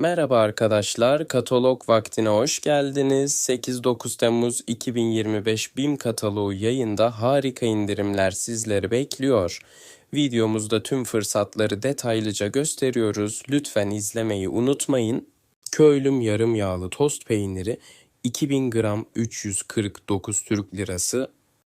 Merhaba arkadaşlar, katalog vaktine hoş geldiniz. 8-9 Temmuz 2025 BİM kataloğu yayında harika indirimler sizleri bekliyor. Videomuzda tüm fırsatları detaylıca gösteriyoruz. Lütfen izlemeyi unutmayın. Köylüm yarım yağlı tost peyniri 2000 gram 349 Türk Lirası.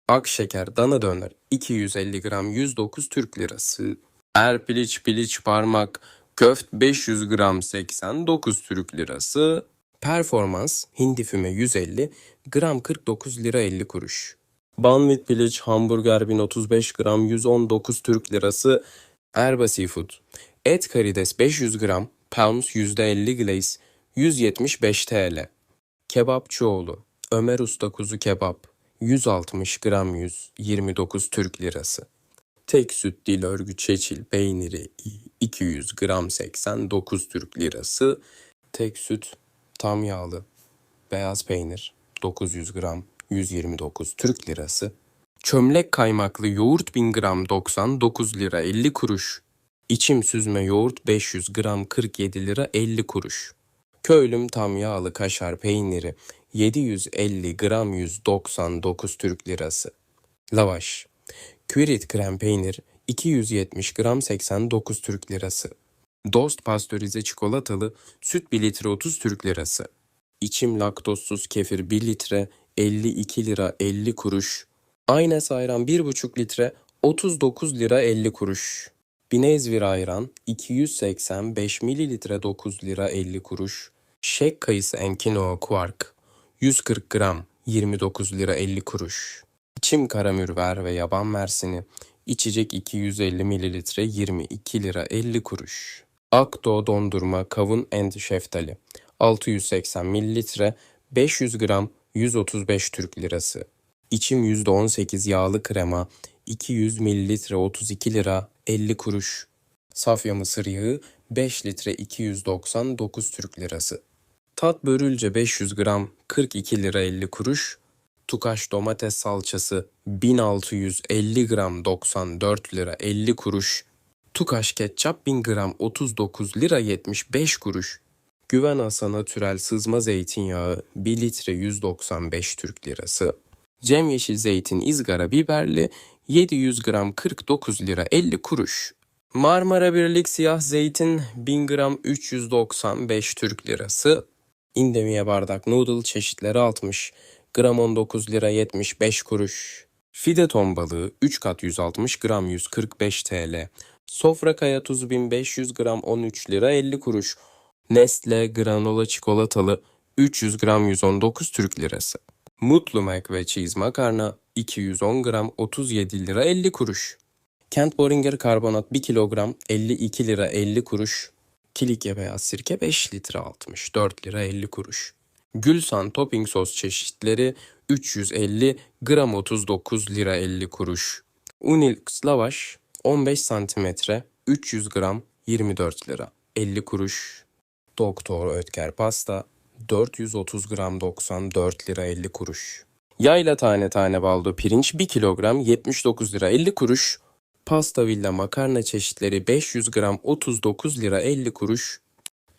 Akşeker dana döner 250 gram 109 Türk Lirası. Erpiliç piliç parmak köft 500 gram 89 Türk Lirası. Performans hindi füme 150 gram 49 lira 50 kuruş. Banvit piliç hamburger 1035 gram 119 Türk Lirası. Erba Seafood. Et karides 500 gram pounds %50 glaze 175 TL. Kebapçıoğlu. Ömer Usta kuzu kebap 160 gram 100 29 Türk Lirası. Tek süt dil örgü çeçil peyniri 200 gram 89 Türk Lirası. Tek süt tam yağlı beyaz peynir 900 gram 129 Türk Lirası. Çömlek kaymaklı yoğurt 1000 gram 99 lira 50 kuruş. İçim süzme yoğurt 500 gram 47 lira 50 kuruş. Köylüm tam yağlı kaşar peyniri 750 gram 199 Türk Lirası. Lavaş. Kürit krem peynir 270 gram 89 Türk Lirası. Dost pastörize çikolatalı süt 1 litre 30 Türk Lirası. İçim laktozsuz kefir 1 litre 52 lira 50 kuruş. Aynes ayran 1,5 litre 39 lira 50 kuruş. Binezvir ayran 285 mililitre 9 lira 50 kuruş. Şek kayısı enkinoa quark 140 gram 29 lira 50 kuruş. İçim karamürver ve yaban mersini içecek 250 mililitre 22 lira 50 kuruş. Akdo dondurma kavun and şeftali 680 mililitre 500 gram 135 Türk lirası. İçim %18 yağlı krema 200 mililitre 32 lira 50 kuruş. Safya mısır yağı 5 litre 299 Türk lirası. Tat börülce 500 gram 42 lira 50 kuruş. Tukaş domates salçası 1650 gram 94 lira 50 kuruş. Tukaş ketçap 1000 gram 39 lira 75 kuruş. Güven Hasan'a türel sızma zeytinyağı 1 litre 195 Türk lirası. Cem yeşil zeytin izgara biberli 700 gram 49 lira 50 kuruş. Marmara Birlik siyah zeytin 1000 gram 395 Türk lirası. Indemiye bardak noodle çeşitleri 60 gram 19 lira 75 kuruş. Fide ton balığı 3 kat 160 gram 145 TL. Sofra kaya tuzu 1500 gram 13 lira 50 kuruş. Nestle granola çikolatalı 300 gram 119 Türk lirası. Mutlu Mac ve Cheese makarna 210 gram 37 lira 50 kuruş. Kent Boringer karbonat 1 kilogram 52 lira 50 kuruş. Kilikya beyaz sirke 5 litre 64 lira 50 kuruş. Gülsan topping sos çeşitleri 350 gram 39 lira 50 kuruş. Unilx lavaş 15 santimetre 300 gram 24 lira 50 kuruş. Doktor Ötker pasta 430 gram 94 lira 50 kuruş. Yayla tane tane baldo pirinç 1 kilogram 79 lira 50 kuruş. Pasta villa makarna çeşitleri 500 gram 39 lira 50 kuruş.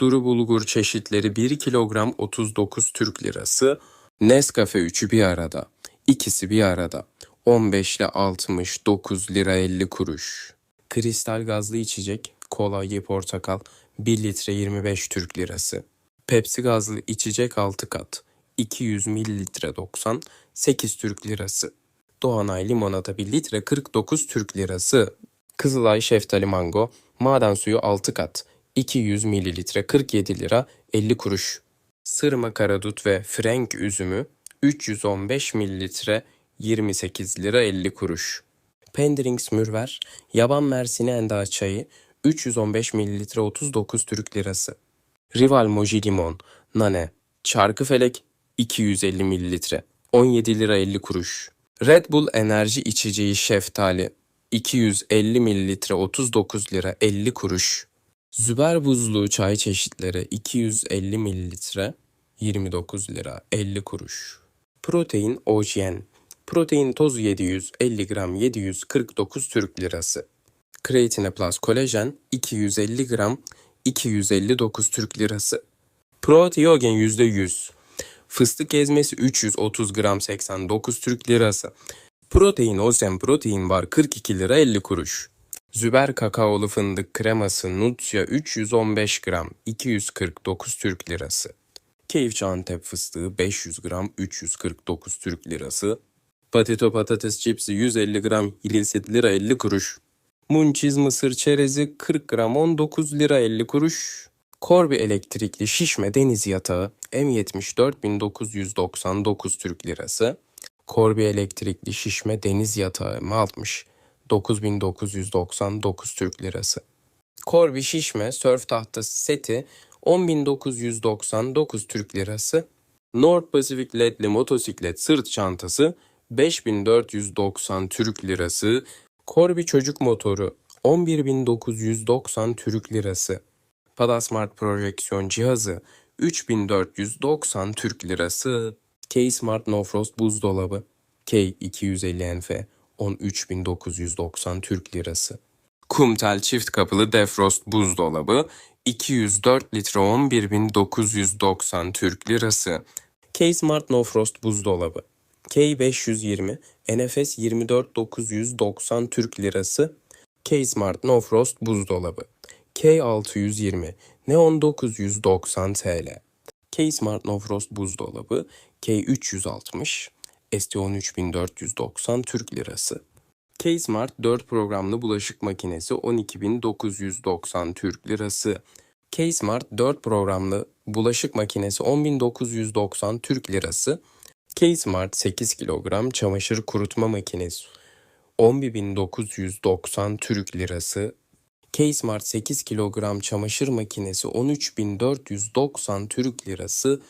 Duru bulgur çeşitleri 1 kilogram 39 Türk lirası. Nescafe üçü bir arada. İkisi bir arada. 15 ile 69 lira 50 kuruş. Kristal gazlı içecek, kola, ye portakal 1 litre 25 Türk lirası. Pepsi gazlı içecek 6 kat. 200 mililitre 90, 8 Türk lirası. Doğanay limonata 1 litre 49 Türk lirası. Kızılay şeftali mango, maden suyu 6 kat. 200 mililitre 47 lira 50 kuruş. Sırma karadut ve frenk üzümü 315 mililitre 28 lira 50 kuruş. Pendrings mürver, yaban mersini enda çayı 315 mililitre 39 Türk lirası. Rival Moji limon, nane, çarkıfelek 250 mililitre 17 lira 50 kuruş. Red Bull enerji içeceği şeftali 250 mililitre 39 lira 50 kuruş. Züber buzluğu çay çeşitleri 250 mililitre 29 lira 50 kuruş. Protein OJN Protein tozu 750 gram 749 Türk lirası. Kreatine Plus kolajen 250 gram 259 Türk Lirası. Proteogen %100. Fıstık ezmesi 330 gram 89 Türk Lirası. Protein Ozen Protein Bar 42 lira 50 kuruş. Züber kakaolu fındık kreması Nutya 315 gram 249 Türk Lirası. Keyifçi Antep fıstığı 500 gram 349 Türk Lirası. Patito patates çipsi 150 gram 27 lira 50 kuruş. Munchiz mısır çerezi 40 gram 19 lira 50 kuruş. Korbi elektrikli şişme deniz yatağı M74 1999 Türk Lirası. Korbi elektrikli şişme deniz yatağı M60 9999 Türk Lirası. Korbi şişme sörf tahtası seti 10.999 Türk Lirası. North Pacific ledli motosiklet sırt çantası 5490 Türk Lirası. Korbi çocuk motoru 11990 Türk Lirası. Padasmart projeksiyon cihazı 3490 Türk Lirası. K-Smart No Frost buzdolabı K250 NF 13990 Türk Lirası. Kumtel çift kapılı defrost buzdolabı 204 litre 11990 Türk Lirası. K-Smart No Frost buzdolabı K520 NFS 24990 Türk Lirası. K-Smart No Frost buzdolabı K620 Neon 990 TL. K-Smart No Frost buzdolabı K360 ST13490 Türk Lirası. K-Smart 4 programlı bulaşık makinesi 12990 Türk Lirası. K-Smart 4 programlı bulaşık makinesi 10990 Türk Lirası. K-Smart 8 kilogram çamaşır kurutma makinesi 11990 Türk Lirası. K-Smart 8 kilogram çamaşır makinesi 13490 Türk Lirası